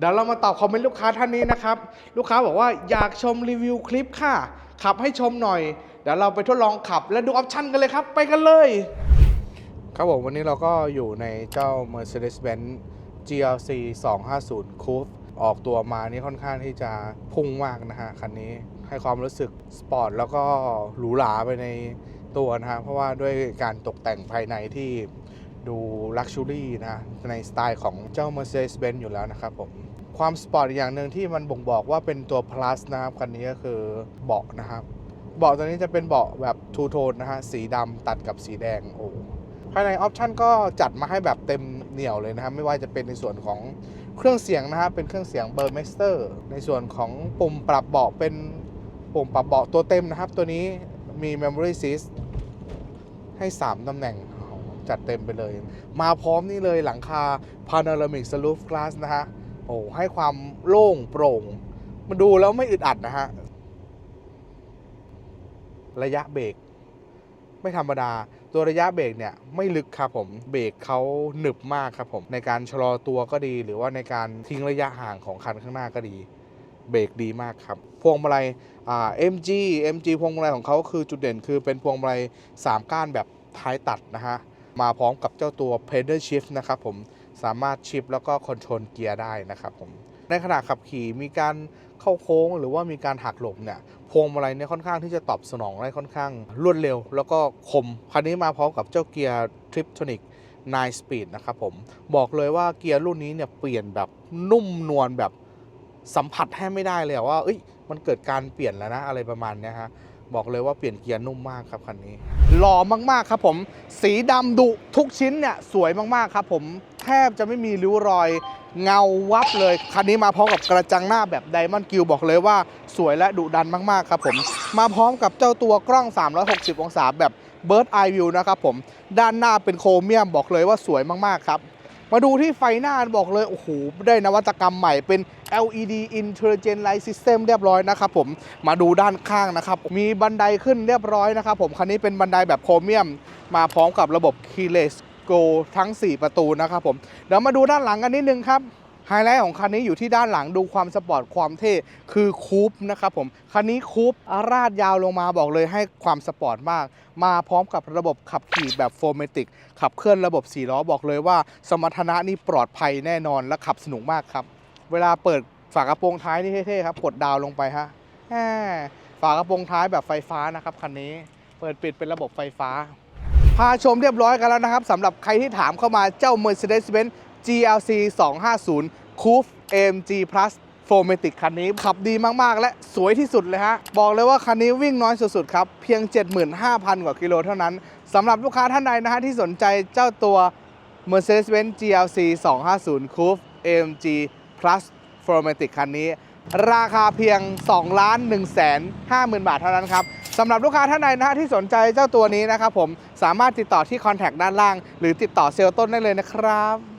เดี๋ยวเรามาตอบคอมเมนต์ลูกค้าท่านนี้นะครับ ลูกค้าบอกว่าอยากชมรีวิวคลิปค่ะ ขับให้ชมหน่อย เดี๋ยวเราไปทดลองขับและดูออปชั่นกันเลยครับ ไปกันเลย ครับผมวันนี้เราก็อยู่ในเจ้า Mercedes-Benz GLC 250 Coupe ออกตัวมานี่ค่อนข้างที่จะพุ่งมากนะฮะคันนี้ให้ความรู้สึกสปอร์ตแล้วก็หรูหราไปในตัวนะฮะเพราะว่าด้วยการตกแต่งภายในที่ดูลักชัวรี่นะ ในสไตล์ของเจ้า Mercedes-Benz อยู่แล้วนะครับผม ความสปอร์ตอย่างหนึ่งที่มันบ่งบอกว่าเป็นตัว plus นะครับคันนี้ก็คือเบาะนะครับ เบาะตัวนี้จะเป็นเบาะแบบทูโทนนะฮะสีดำตัดกับสีแดงโอ้ภายในออปชันก็จัดมาให้แบบเต็มเหนี่ยวเลยนะครับ ไม่ว่าจะเป็นในส่วนของเครื่องเสียงนะครับเป็นเครื่องเสียงเบอร์เมสเตอร์ในส่วนของปุ่มปรับเบาะเป็นปุ่มปรับเบาะตัวเต็มนะครับ ตัวนี้มี Memory Seat ให้ 3ตำแหน่งจัดเต็มไปเลย มาพร้อมนี่เลยหลังคา Panoramic Roof Glass นะฮะ โอ้โหให้ความโล่งโปร่ง มันดูแล้วไม่อึดอัดนะฮะ ระยะเบรกไม่ธรรมดา ตัวระยะเบรกเนี่ยไม่ลึกครับผม เบรกเขาหนึบมากครับผม ในการชะลอตัวก็ดี หรือว่าในการทิ้งระยะห่างของคันข้างหน้าก็ดี เบรกดีมากครับ พวงมาลัยอ่า MG MG พวงมาลัยของเขาคือจุดเด่นคือเป็นพวงมาลัย3ก้านแบบท้ายตัดนะฮะ มาพร้อมกับเจ้าตัว pedal shift นะครับผม สามารถชิปแล้วก็คอนโทรลเกียร์ได้นะครับผมในขณะขับขี่มีการเข้าโค้ง หรือว่ามีการหักหลบเนี่ยพวงมาลัยเนี่ยค่อนข้างที่จะตอบสนองได้ค่อนข้างรวดเร็ว แล้วก็คมคันนี้มาพร้อมกับเจ้าเกียร์ Triptonic 9 Speed นะครับผมบอกเลยว่าเกียร์รุ่นนี้เนี่ยเปลี่ยนแบบนุ่มนวลแบบสัมผัสแทบไม่ได้เลยว่าเอ้ยมันเกิดการเปลี่ยนแล้วนะอะไรประมาณนี้ฮะ บอกเลยว่าเปลี่ยนเกียร์นุ่มมากครับคันนี้ หล่อมากๆครับผม สีดำดุทุกชิ้นเนี่ยสวยมากๆครับผมแทบจะไม่มีริ้วรอยเงาวับเลย คันนี้มาพร้อมกับกระจังหน้าแบบไดมอนด์กิลบอกเลยว่าสวยและดุดันมากๆครับผม มาพร้อมกับเจ้าตัวกล้อง 360 องศาแบบ Bird Eye View นะครับผม ด้านหน้าเป็นโครเมียมบอกเลยว่าสวยมากๆครับ มาดูที่ไฟหน้าบอกเลย โอ้โห ได้นวัตกรรมใหม่เป็น LED Intelligent Light System เรียบร้อยนะครับผมมาดูด้านข้างนะครับ มีบันไดขึ้นเรียบร้อยนะครับผมคันนี้เป็นบันไดแบบโครเมียม มาพร้อมกับระบบ Keyless Go ทั้ง 4 ประตูนะครับผมเดี๋ยวมาดูด้านหลังกันนิดนึงครับ ไฮไลท์ของคันนี้อยู่ที่ด้านหลังดูความสปอร์ตความเท่คือคูปนะครับผมคันนี้คูปราดยาวลงมาบอกเลยให้ความสปอร์ตมาก มาพร้อมกับระบบขับขี่แบบโฟมติกขับเคลื่อนระบบ4ล้อบอกเลยว่า สมรรถนะนี่ปลอดภัยแน่นอนและขับสนุกมากครับ เวลาเปิดฝากระโปรงท้ายนี่เท่ๆครับกดดาวลงไปฮะฝากระโปรงท้ายแบบไฟฟ้านะครับคันนี้เปิดปิดเป็นระบบไฟฟ้าพาชมเรียบร้อยกันแล้วนะครับสำหรับใครที่ถามเข้ามาเจ้า Mercedes-Benz GLC 250 Coupe AMG Plus 4matic คันนี้ขับดีมาก ๆ และสวยที่สุดเลยฮะ บอกเลยว่าคันนี้วิ่งน้อยสุด ๆ ครับ เพียง 75,000 กว่ากิโลเท่านั้นสำหรับลูกค้าท่านใดนะฮะ ที่สนใจเจ้าตัว Mercedes-Benz GLC 250 Coupe AMG Plus 4matic คันนี้ ราคาเพียง 2 ล้าน1แสน50,000 บาทเท่านั้นครับสำหรับลูกค้าท่านใดนะฮะที่สนใจเจ้าตัวนี้นะครับผมสามารถติดต่อที่คอนแทคด้านล่าง หรือติดต่อเซลล์ต้นได้เลยนะครับ